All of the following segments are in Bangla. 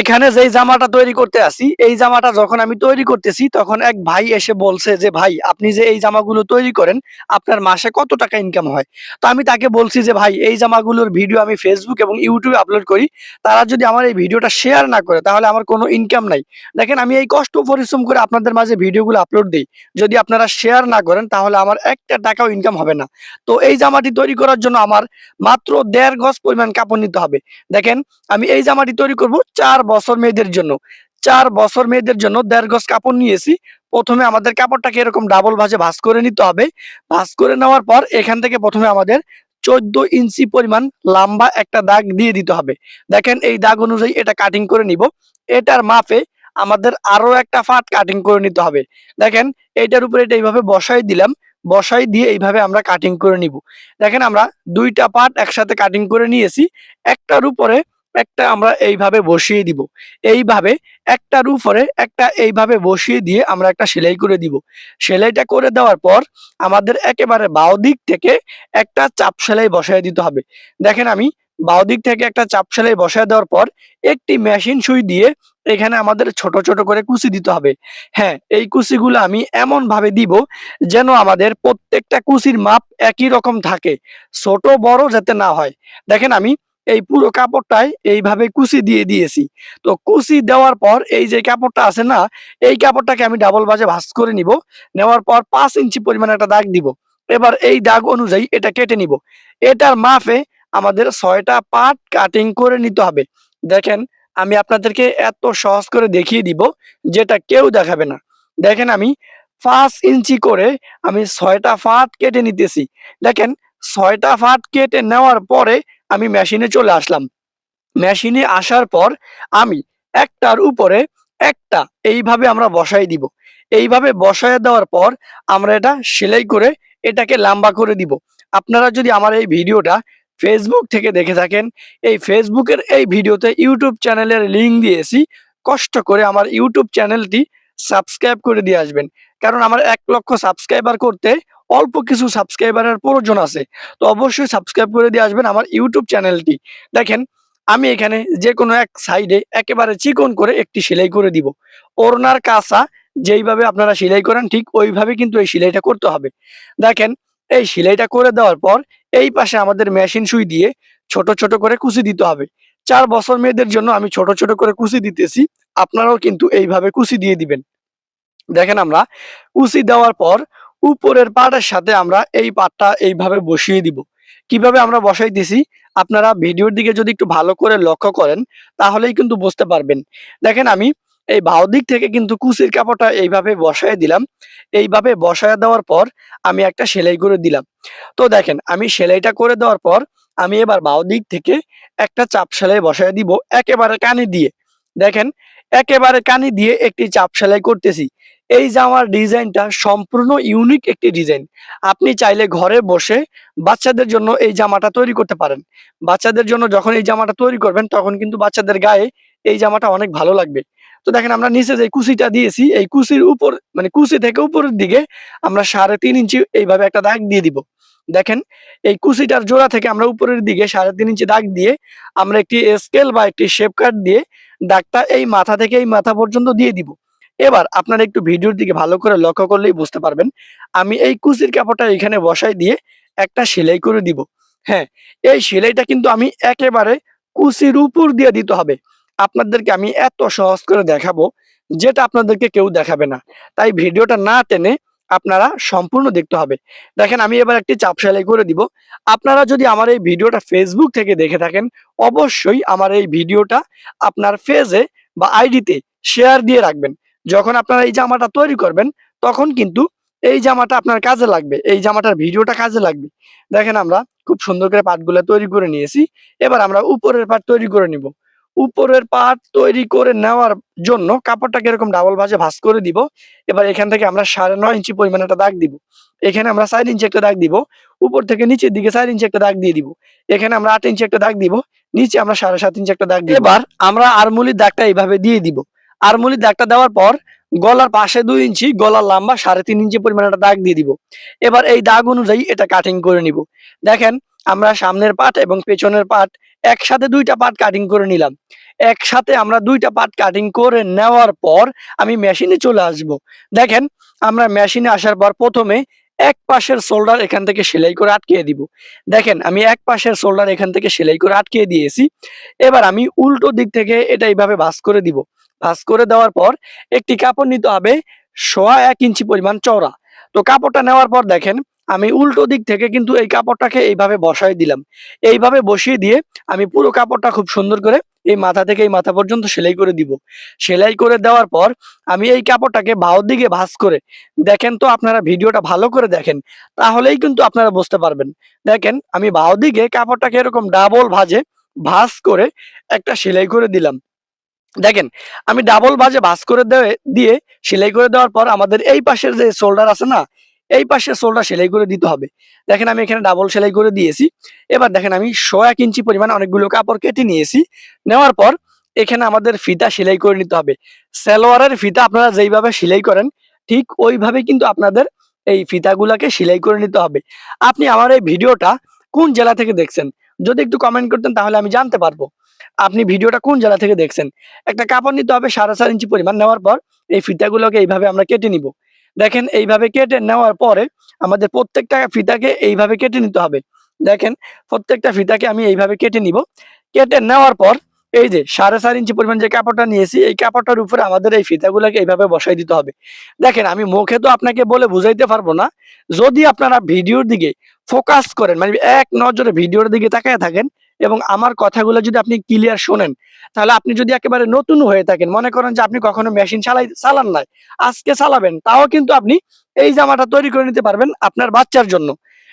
এখানে যেই জামাটা তৈরি করতে আসি, এই জামাটা যখন আমি তৈরি করতেছি, তখন এক ভাই এসে বলছে যে, ভাই, আপনি যে এই জামাগুলো তৈরি করেন, আপনার মাসে কত টাকা ইনকাম হয়? তো আমি তাকে বলছি যে, ভাই, এই জামাগুলোর ভিডিও আমি ফেসবুক এবং ইউটিউবে আপলোড করি। তারা যদি আমার এই ভিডিওটা শেয়ার না করে, তাহলে আমার কোনো ইনকাম নাই। দেখেন, আমি এই কষ্ট পরিশ্রম করে আপনাদের মাঝে ভিডিওগুলো আপলোড দিই। যদি আপনারা শেয়ার না করেন, তাহলে আমার একটা টাকাও ইনকাম হবে না। তো এই জামাটি তৈরি করার জন্য আমার মাত্র দেড় গজ পরিমাণ কাপড় নিতে হবে। দেখেন, আমি এই জামাটি তৈরি করব চার বছর মেয়েদের জন্য। চার বছর মেয়েদের জন্য দেড় গজ কাপড় নিয়েছি। প্রথমে আমাদের কাপড়টাকে এরকম ডাবল ভাঁজে ভাঁজ করে নিতে হবে। ভাঁজ করে নেওয়ার পর এখান থেকে প্রথমে আমাদের চোদ্দ ইঞ্চি পরিমাণ লম্বা একটা দাগ দিয়ে দিতে হবে। দেখেন এই দাগ অনুযায়ী এটা কাটিং করে নিব। এটার মাপে আমাদের আরও একটা ফাট কাটিং করে নিতে হবে। দেখেন এইটার উপরে এটা এইভাবে বসাই দিলাম। বসাই দিয়ে এইভাবে আমরা কাটিং করে নিব। দেখেন আমরা দুইটা পার্ট একসাথে কাটিং করে নিয়েছি। একটার উপরে একটা আমরা এইভাবে বসিয়ে দিব। এইভাবে একটার উপরে একটা এইভাবে বসিয়ে দিয়ে আমরা একটা সেলাই করে দিব। সেলাইটা করে দেওয়ার পর আমাদের একেবারে বাও দিক থেকে একটা চাপ সেলাই বসায় দিতে হবে। দেখেন আমি বাও দিক থেকে একটা চাপ সেলাই বসায় দেওয়ার পর একটি মেশিন সুই দিয়ে এখানে আমাদের ছোট ছোট করে কুচি দিতে হবে। হ্যাঁ এই কুচিগুলো আমি এমন ভাবে দিব যেন আমাদের প্রত্যেকটা কুচির মাপ একই রকম থাকে, ছোট, বড় যাতে না হয়। দেখেন আমি এই পুরো কাপড়টাই এইভাবে কুচি দিয়ে দিয়েছি। তো কুচি দেওয়ার পর এই যে কাপড়টা আছে না, এই কাপড়টাকে আমি ডাবল বাজে ভাঁজ করে নিব। নেওয়ার পর পাঁচ ইঞ্চি পরিমাণ একটা দাগ দিব। এবার এই দাগ অনুযায়ী এটা কেটে নিব। এটার মাপে আমাদের ছয়টা পার্ট কাটিং করে নিতে হবে। দেখেন, আমি আপনাদেরকে এত সহজ করে দেখিয়ে দিব, যেটা কেউ দেখাবে না। দেখেন আমি পাঁচ ইঞ্চি করে আমি ছয়টা ফাট কেটে নিতেছি। দেখেন, ছয়টা ফাট কেটে নেওয়ার পরে আমি মেশিনে চলে আসলাম। মেশিনে আসার পর আমি একটার উপরে একটা এইভাবে আমরা বসাই দিব। এইভাবে বসায় দেওয়ার পর আমরা এটা সেলাই করে এটাকে লম্বা করে দিব। আপনারা যদি আমার এই ভিডিওটা ফেসবুক থেকে দেখে থাকেন, এই ফেসবুকের এই ভিডিওতে ইউটিউব চ্যানেলের লিঙ্ক দিয়েছি, কষ্ট করে আমার ইউটিউব চ্যানেলটি সাবস্ক্রাইব করে দিয়ে আসবেন। কারণ আমার এক লক্ষ সাবস্ক্রাইবার করতে অল্প কিছু সাবস্ক্রাইবারের প্রয়োজন আছে, তো অবশ্যই সাবস্ক্রাইব করে দিয়ে আসবেন আমার ইউটিউব চ্যানেলটি দেখেন, আমি এখানে যে কোনো এক সাইডে একেবারে চিকন করে একটি সেলাই করে দিব। ওড়নার কাঁচা, যেইভাবে আপনারা সেলাই করেন ঠিক ওইভাবে কিন্তু এই সেলাইটা করতে হবে। দেখেন, এই সেলাইটা করে দেওয়ার পর এই পাশে আমাদের মেশিন সুই দিয়ে ছোট ছোট করে কুচি দিতে হবে। চার বছর মেয়েদের জন্য আমি ছোট ছোট করে কুচি দিতেছি, আপনারাও কিন্তু এইভাবে কুচি দিয়ে দিবেন। দেখেন আমরা, কুচি দেওয়ার পর উপরের পাটের সাথে আমরা এই পাটটা এইভাবে বসিয়ে দিব। কীভাবে আমরা বসাইতেছি আপনারা ভিডিওর দিকে যদি একটু ভালো করে লক্ষ্য করেন, তাহলেই কিন্তু বুঝতে পারবেন। দেখেন আমি এই বাউ দিক থেকে কিন্তু কুচির কাপড়টা এইভাবে বসায় দিলাম। এইভাবে বসায় দেওয়ার পর আমি একটা সেলাই করে দিলাম। তো দেখেন, আমি সেলাইটা করে দেওয়ার পর আমি এবার বাউ দিক থেকে একটা চাপ সেলাই বসায় দিব একেবারে কানে দিয়ে। দেখেন, একেবারে কানি দিয়ে একটি চাপ সেলাই করতেছি। এই জামার ডিজাইনটা সম্পূর্ণ ইউনিক একটি ডিজাইন। আপনি চাইলে ঘরে বসে বাচ্চাদের জন্য এই জামাটা তৈরি করতে পারেন। বাচ্চাদের জন্য যখন এই জামাটা তৈরি করবেন, তখন কিন্তু বাচ্চাদের গায়ে এই জামাটা অনেক ভালো লাগবে। তো দেখেন, আমরা নিচে যে কুচিটা দিয়েছি, এই কুচির উপর মানে কুচি থেকে উপরের দিকে আমরা সাড়ে তিন ইঞ্চি এইভাবে একটা দাগ দিয়ে দিব। দেখেন, এই কুচিটার জোড়া থেকে আমরা উপরের দিকে সাড়ে তিন ইঞ্চি দাগ দিয়ে আমরা একটি স্কেল বা একটি শেপ কাট দিয়ে দাগটা এই মাথা থেকে এই মাথা পর্যন্ত দিয়ে দিব। এবার আপনারা একটু ভিডিওর দিকে ভালো করে লক্ষ্য করলেই বুঝতে পারবেন। আমি এই কুচির কাপড়টা এখানে বসাই দিয়ে একটা সেলাই করে দিব। হ্যাঁ এই সেলাইটা কিন্তু আমি একেবারে কুচির উপর দিয়ে দিতে হবে। আপনাদেরকে আমি এত সহজ করে দেখাবো, যেটা আপনাদেরকে কেউ দেখাবে না। তাই ভিডিওটা না টেনে আপনারা সম্পূর্ণ দেখতে হবে। দেখেন, আমি এবার একটি চাপ সেলাই করে দিব। আপনারা যদি আমার এই ভিডিওটা ফেসবুক থেকে দেখে থাকেন, অবশ্যই আমার এই ভিডিওটা আপনার ফেজে বা আইডিতে শেয়ার দিয়ে রাখবেন। যখন আপনারা এই জামাটা তৈরি করবেন, তখন কিন্তু এই জামাটা আপনার কাজে লাগবে, এই জামাটার ভিডিওটা কাজে লাগবে। দেখেন আমরা খুব সুন্দর করে পাটগুলো তৈরি করে নিয়েছি। এবার আমরা উপরের পাট তৈরি করে নিব। উপরের পাট তৈরি করে নেওয়ার জন্য কাপড়টাকে এরকম ডাবল ভাজে ভাঁজ করে দিব। এবার এখান থেকে আমরা সাড়ে নয় ইঞ্চি পরিমাণ একটা দাগ দিব। এখানে আমরা চার ইঞ্চি একটা দাগ দিব। উপর থেকে নিচের দিকে চার ইঞ্চি একটা দাগ দিয়ে দিব। এখানে আমরা আট ইঞ্চি একটা দাগ দিব। নিচে আমরা সাড়ে সাত ইঞ্চি একটা দাগ দিব। এবার আমরা আরমুলির দাগটা এইভাবে দিয়ে দিব। আরমুলির দাগটা দেওয়ার পর গলার পাশে দুই ইঞ্চি, গলার লম্বা সাড়ে তিন ইঞ্চি পরিমাণ একটা দাগ দিয়ে দিব। এবার এই দাগ অনুযায়ী এটা কাটিং করে নিব। দেখেন, আমরা সামনের পাট এবং পেছনের পাট একসাথে দুইটা পাট কাটিং করে নিলাম। একসাথে আমরা দুইটা পাট কাটিং করে নেওয়ার পর আমি মেশিনে চলে আসব। দেখেন, আমরা মেশিনে আসার পর প্রথমে এক পাশের শোল্ডার এখান থেকে সেলাই করে আটকে দিব। দেখেন, আমি এক পাশের শোল্ডার এখান থেকে সেলাই করে আটকে দিয়েছি। এবার আমি উল্টো দিক থেকে এটা এইভাবে ভাঁজ করে দিব। ভাঁজ করে দেওয়ার পর একটি কাপড় নিতে হবে সোয়া এক ইঞ্চি পরিমাণ চওড়া। তো কাপড়টা নেওয়ার পর দেখেন, আমি উল্টো দিক থেকে কিন্তু এই কাপড়টাকে এইভাবে বসাই দিলাম। এইভাবে বসিয়ে দিয়ে আমি পুরো কাপড়টা খুব সুন্দর করে এই মাথা থেকে এই মাথা পর্যন্ত সেলাই করে দিব। সেলাই করে দেওয়ার পর আমি এই কাপড়টাকে বাহুর দিকে ভাঁজ করে, দেখেন তো আপনারা ভিডিওটা ভালো করে দেখেন, তাহলেই কিন্তু আপনারা বুঝতে পারবেন। দেখেন, আমি বাহুর দিকে কাপড়টাকে এরকম ডাবল ভাজে ভাঁজ করে একটা সেলাই করে দিলাম। দেখেন, আমি ডাবল বাজে ভাঁজ করে দেওয়ে দিয়ে সেলাই করে দেওয়ার পর আমাদের এই পাশের যে শোল্ডার আছে না, এই পাশের শোল্ডার সেলাই করে দিতে হবে। দেখেন, আমি এখানে ডাবল সেলাই করে দিয়েছি। এবার দেখেন, আমি শো এক ইঞ্চি পরিমাণ অনেকগুলো কাপড় কেটে নিয়েছি। নেওয়ার পর এখানে আমাদের ফিতা সেলাই করে নিতে হবে। সালোয়ারের ফিতা আপনারা যেইভাবে সেলাই করেন, ঠিক ওইভাবে কিন্তু আপনাদের এই ফিতাগুলাকে সেলাই করে নিতে হবে। আপনি আমার এই ভিডিওটা কোন জেলা থেকে দেখছেন, যদি একটু কমেন্ট করতেন তাহলে আমি জানতে পারব। আপনি ভিডিওটা কোন জায়গা থেকে দেখছেন? একটা কাপড় নিতে হবে সাড়ে চার ইঞ্চি পরিমাণ নেওয়ার পর এই ফিতাগুলোকে এইভাবে আমরা কেটে নিব। দেখেন এইভাবে কেটে নেওয়ার পরে আমাদের প্রত্যেকটা ফিতাকে এইভাবে কেটে নিতে হবে। দেখেন প্রত্যেকটা ফিতাকে আমি এইভাবে কেটে নিব। কেটে নেওয়ার পর এই যে সাড়ে চার ইঞ্চি পরিমাণ যে কাপড়টা নিয়েছি, এই কাপড়টার উপরে আমাদের এই ফিতাগুলোকে এইভাবে বসাই দিতে হবে। দেখেন আমি মুখে তো আপনাকে বলে বুঝাইতে পারব না। যদি আপনারা ভিডিওর দিকে ফোকাস করেন মানে এক নজরে ভিডিওর দিকে তাকায় থাকেন এবং আমার কথাগুলো যদি আপনি ক্লিয়ার শোনেন, তাহলে আপনি যদি একেবারে নতুন হয়ে থাকেন, মনে করেন যে আপনি কখনো মেশিন চালাই, চালান নাই, আজকে চালাবেন, তাও কিন্তু আপনি এই জামাটা তৈরি করে নিতে পারবেন আপনার বাচ্চার জন্য।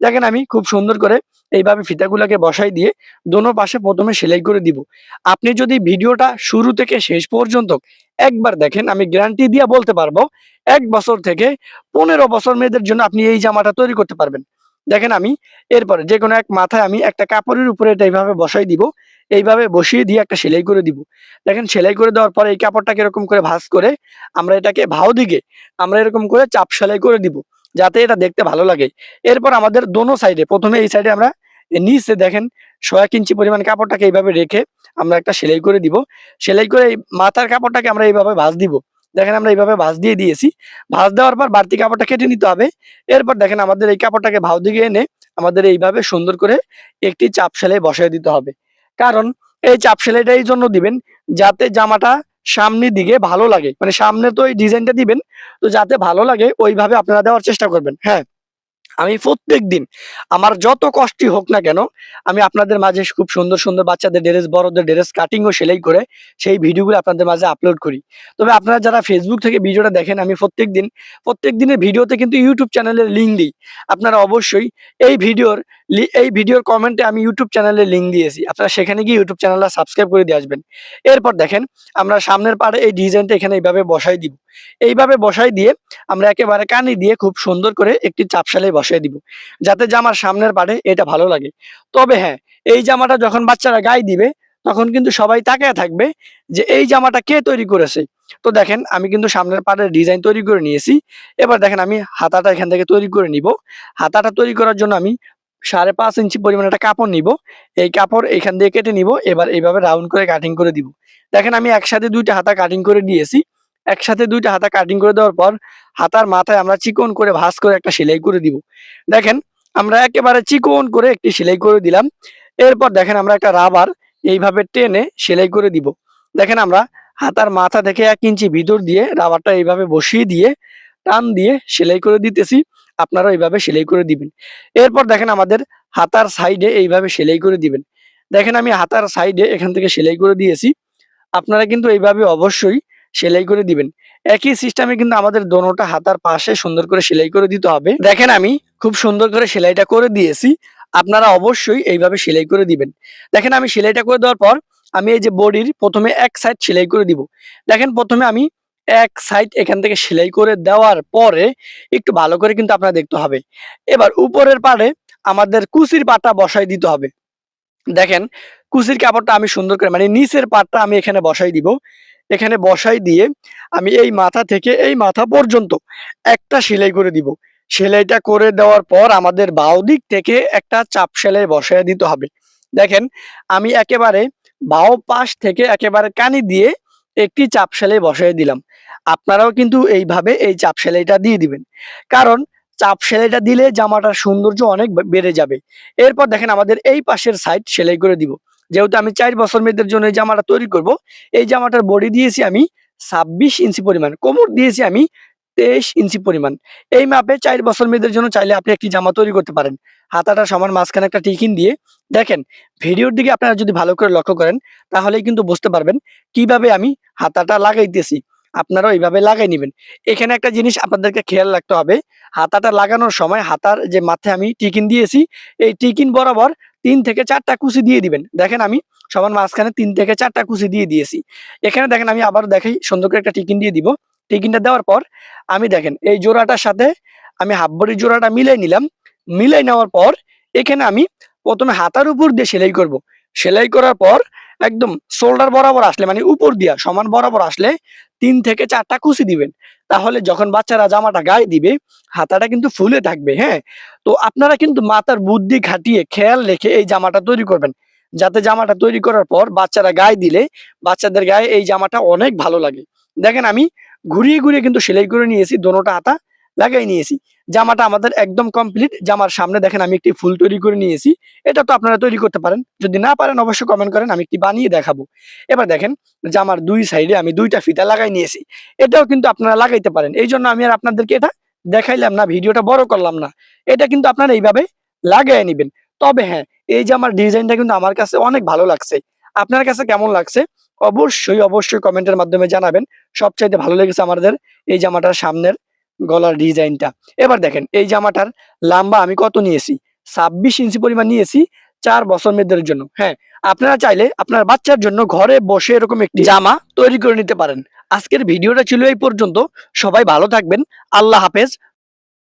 দেখেন আমি খুব সুন্দর করে এইভাবে ফিতাগুলোকে বসাই দিয়ে দোনো পাশে প্রথমে সেলাই করে দিব। আপনি যদি ভিডিওটা শুরু থেকে শেষ পর্যন্ত একবার দেখেন, আমি গ্যারান্টি দিয়ে বলতে পারব, এক বছর থেকে পনেরো বছর মেয়েদের জন্য আপনি এই জামাটা তৈরি করতে পারবেন। দেখেন আমি এরপরে যে কোনো এক মাথায় আমি একটা কাপড়ের উপরে এটা এইভাবে বসাই দিব, এইভাবে বসিয়ে দিয়ে একটা সেলাই করে দিব। দেখেন সেলাই করে দেওয়ার পরে এই কাপড়টাকে এরকম করে ভাঁজ করে আমরা এটাকে ভাও দিকে আমরা এরকম করে চাপ সেলাই করে দিব, যাতে এটা দেখতে ভালো লাগে। এরপর আমাদের দোনো সাইডে, প্রথমে এই সাইডে আমরা নিচে দেখেন এক ইঞ্চি পরিমাণ কাপড়টাকে এইভাবে রেখে আমরা একটা সেলাই করে দিব। সেলাই করে এই মাথার কাপড়টাকে আমরা এইভাবে ভাঁজ দিব। দেখেন আমরা এইভাবে ভাঁজ দিয়ে দিয়েছি। ভাঁজ দেওয়ার পর বাড়তি কাপড়টা কেটে নিতে হবে। এরপর দেখেন আমাদের এই কাপড়টাকে ভাও দিকে এনে আমাদের এইভাবে সুন্দর করে একটি চাপ সেলাই বসাই দিতে হবে। কারণ এই চাপ সেলাইটা এই জন্য দিবেন যাতে জামাটা সামনের দিকে ভালো লাগে। মানে সামনে তো এই ডিজাইনটা দিবেন, তো যাতে ভালো লাগে, ওইভাবে আপনারা দেওয়ার চেষ্টা করবেন। হ্যাঁ। আমি প্রত্যেক দিন আমার যত কষ্টই হোক না কেন, আমি আপনাদের মাঝে খুব সুন্দর সুন্দর বাচ্চাদের ড্রেস, বড়দের ড্রেস কাটিং ও সেলাই করে সেই ভিডিওগুলো আপনাদের মাঝে আপলোড করি। তবে আপনারা যারা ফেসবুক থেকে ভিডিওটা দেখেন, আমি প্রত্যেক দিন প্রত্যেক দিনের ভিডিওতে কিন্তু ইউটিউব চ্যানেলের লিঙ্ক দিই। আপনারা অবশ্যই এই ভিডিওর এই ভিডিওর কমেন্টে আমি ইউটিউব চ্যানেলের লিঙ্ক দিয়েছি। আপনারা সেখানে গিয়ে ইউটিউব চ্যানেলটা সাবস্ক্রাইব করে দিয়ে আসবেন। এরপর দেখেন, আমরা সামনের পাড়ে এই ডিজাইনটা এখানে এইভাবে বসাই দিব। এইভাবে বসাই দিয়ে আমরা একেবারে কানি দিয়ে খুব সুন্দর করে একটি চাপ সেলাই বসাই দিব। যাতে জামার সামনের পাড়ে এটা ভালো লাগে। তবে হ্যাঁ এই জামাটা যখন বাচ্চারা গায়ে দিবে, তখন কিন্তু সবাই তাকায় থাকবে যে এই জামাটা কে তৈরি করেছে। তো দেখেন, আমি কিন্তু সামনের পাড়ের ডিজাইন তৈরি করে নিয়েছি। এবার দেখেন, আমি হাতাটা এখান থেকে তৈরি করে নিব। হাতাটা তৈরি করার জন্য আমি সাড়ে পাঁচ ইঞ্চি পরিমাণ একটা কাপড় নিব। এই কাপড় এখান দিয়ে কেটে নিব, এবার এইভাবে রাউন্ড করে কাটিং করে দিব। দেখেন আমি একসাথে দুইটা হাতা কাটিং করে দিয়েছি। একসাথে দুইটা হাতা কাটিং করে দেওয়ার পর হাতার মাথায় আমরা চিকন করে ভাঁজ করে একটা সেলাই করে দিব। দেখেন, আমরা একেবারে চিকন করে একটি সেলাই করে দিলাম। এরপর দেখেন আমরা একটা রাবার এইভাবে টেনে সেলাই করে দিব। দেখেন আমরা হাতার মাথা থেকে এক ইঞ্চি ভিতর দিয়ে রাবারটা এইভাবে বসিয়ে দিয়ে, টান দিয়ে সেলাই করে দিতেছি। আপনারা এইভাবে সেলাই করে দিবেন। এরপর দেখেন আমাদের হাতার সাইডে এইভাবে সেলাই করে দিবেন। দেখেন আমি হাতার সাইডে এখান থেকে সেলাই করে দিয়েছি। আপনারা কিন্তু এইভাবে অবশ্যই সেলাই করে দিবেন। একই সিস্টেমে কিন্তু আমাদের দোনোটা হাতার পাশে সুন্দর করে সেলাই করে দিতে হবে। দেখেন আমি খুব সুন্দর করে সেলাইটা করে দিয়েছি। আপনারা অবশ্যই এইভাবে সেলাই করে দিবেন। দেখেন আমি সেলাইটা করে দেওয়ার পর আমি এই যে বডির প্রথমে এক সাইড সেলাই করে দিব। দেখেন প্রথমে আমি এক সাইড এখান থেকে সেলাই করে দেওয়ার পরে একটু ভালো করে কিন্তু আপনারা দেখতে হবে। এবার উপরের পাড়ে আমাদের কুচির পাটা বসাই দিতে হবে। দেখেন কুচির কাপড়টা আমি সুন্দর করে মানে নিচের পাটটা আমি এখানে বসাই দিব। এখানে বসাই দিয়ে আমি এই মাথা থেকে এই মাথা পর্যন্ত একটা সেলাই করে দিব। সেলাইটা করে দেওয়ার পর আমাদের বাউ দিক থেকে একটা চাপ সেলাই বসায় দিতে হবে। দেখেন, আমি একেবারে বাও পাশ থেকে একেবারে কানি দিয়ে একটি চাপ সেলাই বসাই দিলাম। আপনারাও কিন্তু এইভাবে এই চাপ সেলাইটা দিয়ে দিবেন। কারণ চাপ সেলাইটা দিলে জামাটার সৌন্দর্য অনেক বেড়ে যাবে। এরপর দেখেন আমাদের এই পাশের সাইড সেলাই করে দিব। যেহেতু আমি চার বছর মেয়েদের জন্য এই জামাটা তৈরি করব, এই জামাটার বডি দিয়েছি আমি ছাব্বিশ ইঞ্চি পরিমাণ, কোমর দিয়েছি আমি তেইশ ইঞ্চি পরিমাণ। এই মাপে চার বছর মেয়েদের জন্য চাইলে আপনি একটি জামা তৈরি করতে পারেন। হাতাটা সমান মাঝখানে একটা টিকিন দিয়ে দেখেন, ভিডিওর দিকে আপনারা যদি ভালো করে লক্ষ্য করেন, তাহলেই কিন্তু বুঝতে পারবেন কীভাবে আমি হাতাটা লাগাইতেছি। আপনারাও এইভাবে লাগাই নেবেন। এখানে একটা জিনিস আপনাদেরকে খেয়াল রাখতে হবে, হাতাটা লাগানোর সময় হাতার যে মাথায় আমি টিকিন দিয়েছি, এই টিকিন বরাবর তিন থেকে চারটা কুচি দিয়ে দিবেন। দেখেন আমি সমান মাঝখানে তিন থেকে চারটা কুচি দিয়ে দিয়েছি। এখানে দেখেন আমি আবার দেখাই, সুন্দর করে একটা টিকিন দিয়ে দিব। টিকিনটা দেওয়ার পর আমি দেখেন, এই জোড়াটার সাথে আমি হাফ বড়ি জোড়াটা মিলাই নিলাম। মিলাই নেওয়ার পর এখানে আমি প্রথমে হাতার উপর দিয়ে সেলাই করব। সেলাই করার পর একদম শোল্ডার বরাবর আসলে মানে উপর দিয়া সমান বরাবর আসলে তিন থেকে চারটা কুচি দিবেন। তাহলে যখন বাচ্চারা জামাটা গায়ে দিবে, হাতাটা কিন্তু ফুলে থাকবে হ্যাঁ? তো আপনারা কিন্তু মাথার বুদ্ধি খাটিয়ে খেয়াল রেখে এই জামাটা তৈরি করবেন। যাতে জামাটা তৈরি করার পর বাচ্চারা গায়ে দিলে বাচ্চাদের গায়ে এই জামাটা অনেক ভালো লাগে। দেখেন আমি ঘুরিয়ে ঘুরিয়ে কিন্তু সেলাই করে নিয়েছি, দোনোটা হাতা। লাগাই নিয়েছি। জামাটা আমাদের একদম কমপ্লিট জামার সামনে দেখেন আমি একটি ফুল তৈরি করে নিয়েছি। এটা তো আপনারা তৈরি করতে পারেন। যদি না পারেন অবশ্যই কমেন্ট করেন, আমি একটি বানিয়ে দেখাবো। এবার দেখেন, জামার দুই সাইডে আমি দুইটা ফিতা লাগাই নিয়েছি। এটাও কিন্তু আপনারা লাগাইতে পারেন। এই জন্য আমি আর আপনাদেরকে এটা দেখাইলাম না, ভিডিওটা বড় করলাম না। এটা কিন্তু আপনারা এইভাবে লাগাই নেবেন। তবে হ্যাঁ এই জামার ডিজাইনটা কিন্তু আমার কাছে অনেক ভালো লাগছে। আপনার কাছে কেমন লাগছে? অবশ্যই অবশ্যই কমেন্টের মাধ্যমে জানাবেন। সবচাইতে ভালো লেগেছে আমাদের এই জামাটার সামনের গলার ডিজাইনটা। এবার দেখেন, এই জামাটার লাম্বা আমি কত নিয়েছি? ছাব্বিশ ইঞ্চি পরিমাণ নিয়েছি চার বছর মেয়েদের জন্য। হ্যাঁ আপনারা চাইলে আপনার বাচ্চার জন্য ঘরে বসে এরকম একটি জামা তৈরি করে নিতে পারেন। আজকের ভিডিওটা ছিল এই পর্যন্ত। সবাই ভালো থাকবেন। আল্লাহ হাফেজ।